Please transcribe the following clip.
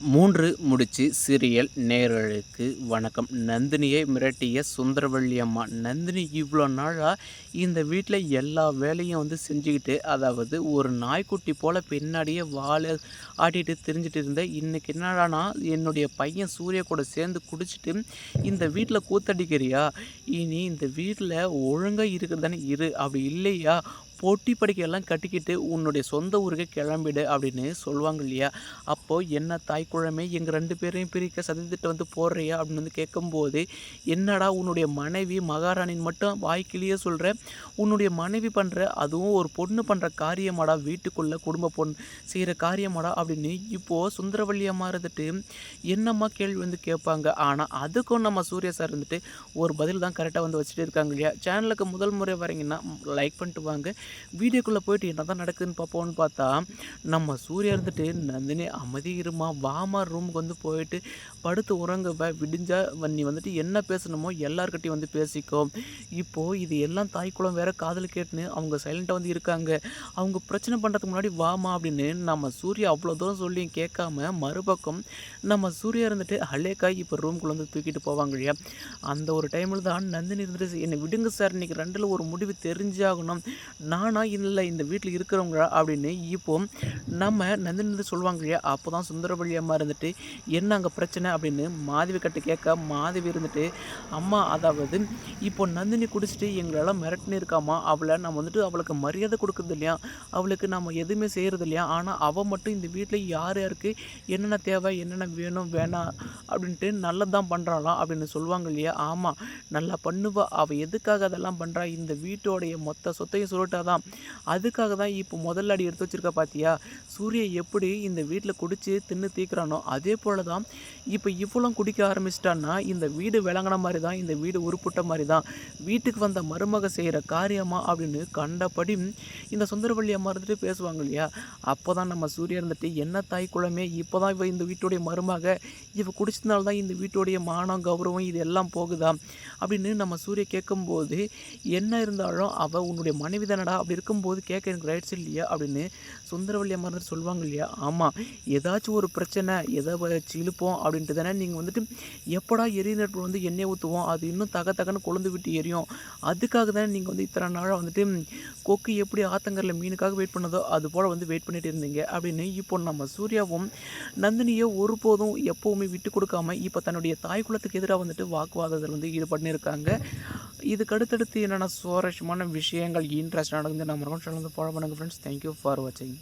மூன்று முடிச்சு சீரியல் நேர்களுக்கு வணக்கம். நந்தினியை மிரட்டிய சுந்தரவள்ளி அம்மா நந்தினி இவ்வளோ நாளாக இந்த வீட்டில் எல்லா வேலையும் வந்து செஞ்சுக்கிட்டு அதாவது ஒரு நாய்க்குட்டி போல் பின்னாடியே வாழை ஆட்டிகிட்டு தெரிஞ்சிட்டு இருந்தேன் இன்றைக்கி என்னடானா என்னுடைய பையன் சூரிய கூட சேர்ந்து குடிச்சிட்டு இந்த வீட்டில் கூத்தடிக்கிறியா? இனி இந்த வீட்டில் ஒழுங்காக இருக்கிறதானே இரு அப்படி இல்லையா? பொட்டி படிக்கையெல்லாம் கட்டிக்கிட்டு உன்னுடைய சொந்த ஊருக்கு கிளம்பிடு அப்படின்னு சொல்லுவாங்க இல்லையா? அப்போது என்ன தாய் குழமை எங்கள் ரெண்டு பேரையும் பிரிக்க சதித்திட்டு வந்து போடுறியா அப்படின்னு வந்து கேட்கும்போது என்னடா உன்னுடைய மனைவி மகாராணின்னு மட்டும் வாய்க்கிலேயே சொல்கிற உன்னுடைய மனைவி பண்ணுற அதுவும் ஒரு பொண்ணு பண்ணுற காரியமாடா வீட்டுக்குள்ளே குடும்ப பொண்ணு செய்கிற காரியமாடா அப்படின்னு இப்போது சுந்தரவள்ளி அம்மா இருந்துட்டு என்னம்மா கேள்வி வந்து கேட்பாங்க. ஆனால் அதுக்கும் நம்ம சூர்யா சார் இருந்துட்டு ஒரு பதில் தான் கரெக்டாக வந்து வச்சுட்டு இருக்காங்க இல்லையா? சேனலுக்கு முதல் முறை வரீங்கன்னா லைக் பண்ணிட்டு வாங்க. வீடியோக்குள்ளே போயிட்டு என்ன தான் நடக்குதுன்னு பார்ப்போம்னு பார்த்தா நம்ம சூர்யா இருந்துட்டு நந்தினி அமைதி இருமா வாமா ரூமுக்கு வந்து போயிட்டு படுத்து உறங்க விடிஞ்சா நீ வந்துட்டு என்ன பேசணுமோ எல்லாருக்கிட்டையும் வந்து பேசிக்கோ. இப்போது இது எல்லாம் தாய்க்குளம் வேற காதல் கேட்டுன்னு அவங்க சைலண்ட்டாக வந்து இருக்காங்க. அவங்க பிரச்சனை பண்ணுறதுக்கு முன்னாடி வாமா அப்படின்னு நம்ம சூர்யா அவ்வளோ தூரம் சொல்லி கேட்காம மறுபக்கம் நம்ம சூர்யா இருந்துட்டு அலேக்காய் இப்போ ரூம்குள்ளே வந்து தூக்கிட்டு போவாங்க இல்லையா? அந்த ஒரு டைமில் தான் நந்தினி இருந்துட்டு என்னை விடுங்க சார் இன்றைக்கி ரெண்டில் ஒரு முடிவு தெரிஞ்சாகணும். நான் நானா இல்லை இந்த வீட்டில் இருக்கிறவங்களா அப்படின்னு இப்போ நம்ம நந்தினி சொல்லுவாங்க இல்லையா? அப்போ தான் சுந்தரவழி அம்மா இருந்துட்டு என்ன அங்கே பிரச்சனை? அப்படின்னு மாதவி கட்டு கேட்க மாதவி இருந்துட்டு அம்மா அதாவது இப்போ நந்தினி குடிச்சிட்டு எங்களெல்லாம் மிரட்டினு இருக்காமா அவளை நம்ம வந்துட்டு அவளுக்கு மரியாதை கொடுக்குறது இல்லையா? அவளுக்கு நம்ம எதுவுமே செய்கிறது இல்லையா? ஆனால் அவள் மட்டும் இந்த வீட்டில் யார் யாருக்கு என்னென்ன தேவை என்னென்ன வேணும் வேணாம் அப்படின்ட்டு நல்லதான் பண்ணுறாளாம் அப்படின்னு சொல்லுவாங்க இல்லையா? ஆமாம் நல்லா பண்ணுவா. அவள் எதுக்காக அதெல்லாம் பண்ணுறா இந்த வீட்டோடைய மொத்த சொத்தையும் சுருட்டாதான் தான். அதுக்காக தான் இப்போ முதல்ல அடி எடுத்து வச்சுருக்க பார்த்தியா சூரிய எப்படி இந்த வீட்டில் குடித்து தின்னு தீக்குறானோ அதே போல் தான் இப்போ இவ்வளோ குடிக்க ஆரம்பிச்சிட்டான்னா இந்த வீடு விளங்கின மாதிரி தான் இந்த வீடு உருப்புட்ட மாதிரி தான். வீட்டுக்கு வந்த மருமக செய்கிற காரியமா அப்படின்னு கண்டபடி இந்த சுந்தரவள்ளி அம்மா இருந்துட்டு பேசுவாங்க இல்லையா? அப்போ தான் நம்ம சூரிய இருந்துட்டு என்ன தாய் குளமே இப்போ தான் இவ இந்த வீட்டுடைய மருமக. இவ குடிச்சதுனால தான் இந்த வீட்டுடைய மானம் கௌரவம் இது எல்லாம் போகுதா? அப்படின்னு நம்ம சூரிய கேட்கும்போது என்ன இருந்தாலும் அவள் உன்னுடைய மனைவி தானடா அப்படி இருக்கும்போது கேட்க எனக்கு ரைட்ஸ் இல்லையா அப்படின்னு சுந்தரவள்ளி அம்மா இருந்துட்டு சொல்லுவாங்க இல்லையா? ஆமாம் ஏதாச்சும் ஒரு பிரச்சனை எதை வச்சு இழுப்போம் அப்படின்ட்டு தானே நீங்கள் வந்துட்டு எப்படா எரிய நட்பு வந்து எண்ணெய் ஊற்றுவோம் அது இன்னும் தக தகன்னு கொழுந்து விட்டு எரியும். அதுக்காக தானே நீங்கள் வந்து இத்தனை நாளாக வந்துட்டு கொக்கு எப்படி ஆத்தங்கரில் மீனுக்காக வெயிட் பண்ணதோ அது போல் வந்து வெயிட் பண்ணிட்டு இருந்தீங்க அப்படின்னு இப்போ நம்ம சூர்யாவும் நந்தினியை ஒருபோதும் எப்போவுமே விட்டு கொடுக்காம இப்போ தன்னுடைய தாய் குலத்துக்கு எதிராக வந்துட்டு வாக்குவாதத்தில் வந்து ஈடுபட்டு இருக்காங்க. இதுக்கு அடுத்தடுத்து என்னென்ன சுவாரஸ்யமான விஷயங்கள் இன்ட்ரெஸ்ட் நடந்து நம்ம சேனல் வந்து ஃபாலோ பண்ணுங்கள் ஃப்ரெண்ட்ஸ் தேங்க்யூ ஃபார் வாட்சிங்